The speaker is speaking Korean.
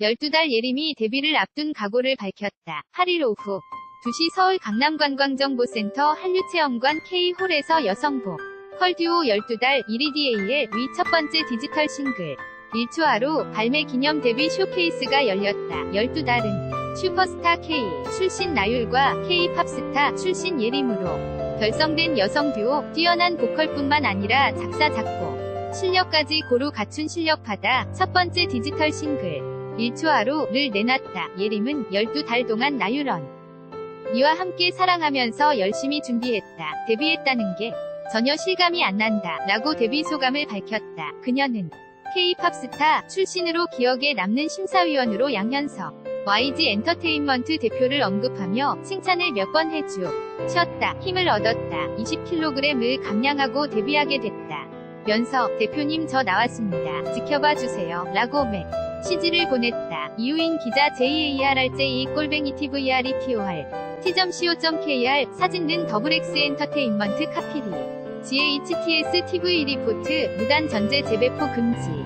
12달 예림이 데뷔를 앞둔 각오를 밝혔다. 8일 오후 2시 서울 강남관광정보센터 한류체험관 K홀에서 여성복 컬듀오 12달 이리디에이의 위 첫 번째 디지털 싱글 1초하루 발매 기념 데뷔 쇼케이스가 열렸다. 12달은 슈퍼스타 K 출신 나율과 K-팝스타 출신 예림으로 결성된 여성 듀오 뛰어난 보컬뿐만 아니라 작사 작곡 실력까지 고루 갖춘 실력파다 첫 번째 디지털 싱글 1초하루를 내놨다. 예림은 12달 동안 나유런 이와 함께 사랑하면서 열심히 준비했다. 데뷔했다는 게 전혀 실감이 안 난다. 라고 데뷔 소감을 밝혔다. 그녀는 K-팝 스타 출신으로 기억에 남는 심사위원으로 양현석, YG 엔터테인먼트 대표를 언급하며 칭찬을 몇 번 해주. 쉬었다. 힘을 얻었다. 20kg을 감량하고 데뷔하게 됐다. 면서 대표님 저 나왔습니다. 지켜봐 주세요. 라고 맥. CG를 보냈다. 이유인 기자 JARRJ 꼴뱅이 TVR이 POR t.co.kr 사진는 더블X 엔터테인먼트 카피리 GHTS TV 리포트 무단 전제 재배포 금지